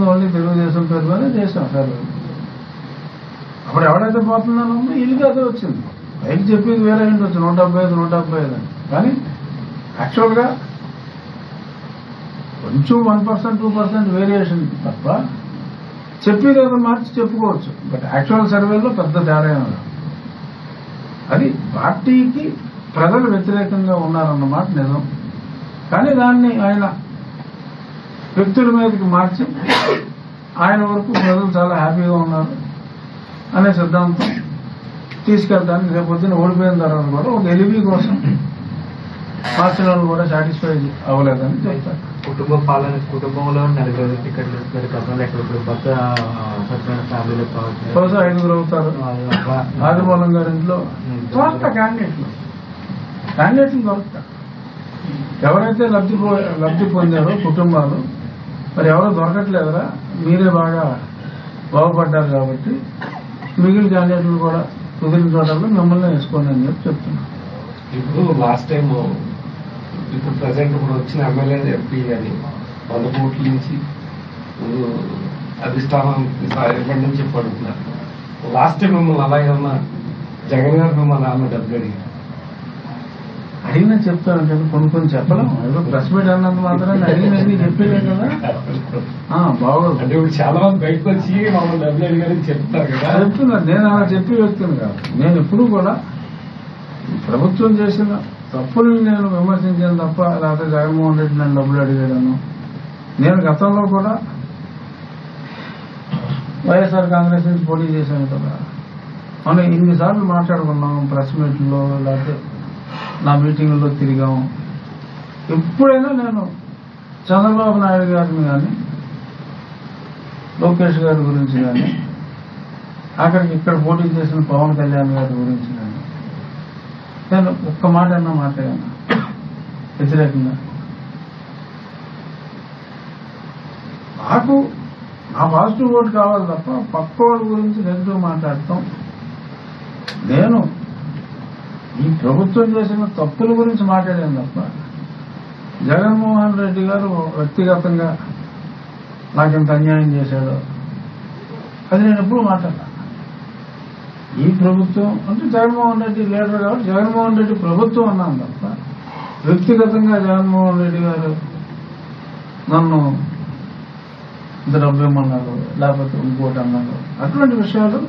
Only Telugu Desam పేరులోనే చేసాం survey అప్పుడు ఎవడైతే పోతుందని ఉందో ఇల్లుకి అదే వచ్చింది. పైకి చెప్పింది వేరే ఏంటి వచ్చి? నూట డెబ్బై ఐదు నూట డెబ్బై ఐదు అని. కానీ యాక్చువల్గా కొంచెం one percent two percent variation తప్ప చెప్పేది ఏదో మార్చి చెప్పుకోవచ్చు. బట్ యాక్చువల్ సర్వేలో పెద్ద తేడా అది పార్టీకి ప్రజలు వ్యతిరేకంగా ఉన్నారన్నమాట నిజం. కానీ దాన్ని ఆయన వ్యక్తుల మీదకి మార్చి ఆయన వరకు ప్రజలు చాలా హ్యాపీగా ఉన్నారు అనే సిద్ధాంతం తీసుకెళ్ళడానికి రేపొద్దున ఓడిపోయిన తర్వాత కూడా ఒక ఎలివి కోసం వాళ్ళు కూడా సాటిస్ఫై అవ్వలేదని చెప్తారు. కుటుంబ పాలన కుటుంబంలో నలుగురు టికెట్లు బహుశా ఐదుగురు అవుతారు. ఆదిమూలం గారి ఇంట్లో దొరకతా క్యాండిడేట్లు. క్యాండిడేట్లు దొరకతా ఎవరైతే లబ్ధి లబ్ధి పొందారో కుటుంబాలు మరి ఎవరో దొరకట్లేదురా? మీరే బాగా బాగుపడ్డారు కాబట్టి మిగిలిన క్యాండిడేట్లు కూడా కుదిరిన చోటల్లో మిమ్మల్ని వేసుకోండి అని చెప్పి చెప్తున్నాను. ఇప్పుడు లాస్ట్ టైం ఇప్పుడు ప్రజెంట్ ఇప్పుడు వచ్చిన ఎమ్మెల్యే ఎంపీ అని వంద కోట్ల నుంచి ఇప్పుడు అధిష్టానం ఎప్పటి నుంచి పడుతున్నారు? లాస్ట్ టైం మిమ్మల్ని అలా ఏమన్నా జగన్ గారు మిమ్మల్ని ఆమె డబ్బులు అడిగారు? అడిగినా చెప్తాను కదా కొన్ని కొన్ని చెప్పలేం. ఏదో ప్రెస్ మీట్ అన్నంత మాత్రం అడిగినది చెప్పేదే కదా. ఆ, బాగోదు. అంటే ఇప్పుడు చాలా మంది బయటకు వచ్చి మమ్మల్ని డబ్బులు అడిగారని చెప్తారు కదా. చెప్తున్నారు. నేను అలా చెప్పి వ్యక్తిని కాదు. నేను ఎప్పుడు కూడా ప్రభుత్వం చేసిన తప్పుల్ని నేను విమర్శించాను తప్ప లేకపోతే జగన్మోహన్ రెడ్డి నన్ను డబ్బులు అడిగాను నేను గతంలో కూడా వైఎస్ఆర్ కాంగ్రెస్ నుంచి పోటీ చేశాను కదా. మనం ఇన్నిసార్లు మాట్లాడుకున్నాం ప్రెస్ మీట్లో లేకపోతే నా మీటింగుల్లో తిరిగాం ఎప్పుడైనా నేను చంద్రబాబు నాయుడు గారిని కానీ లోకేష్ గారి గురించి కానీ అక్కడికి ఇక్కడ పోటీ చేసిన పవన్ కళ్యాణ్ గారి గురించి కానీ నేను ఒక్క మాట అన్నా మాట్లాడాను వ్యతిరేకంగా? నాకు నా పాజిటివ్ ఓటు కావాలి తప్ప పక్క వాళ్ళ గురించి నెగిటివ్ మాట్లాడతాం నేను ఈ ప్రభుత్వం చేసిన తప్పుల గురించి మాట్లాడాను తప్ప జగన్మోహన్ రెడ్డి గారు వ్యక్తిగతంగా నాకు ఇంత అన్యాయం చేశాడు అది నేను ఎప్పుడు మాట్లాడా ఈ ప్రభుత్వం అంటే జగన్మోహన్ రెడ్డి లీడర్ కాబట్టి జగన్మోహన్ రెడ్డి ప్రభుత్వం అన్నాను తప్ప వ్యక్తిగతంగా జగన్మోహన్ రెడ్డి గారు నన్ను ఇంత డబ్బు ఇమ్మన్నారు లేకపోతే ఇంకోటి అన్నారు. అటువంటి విషయాలు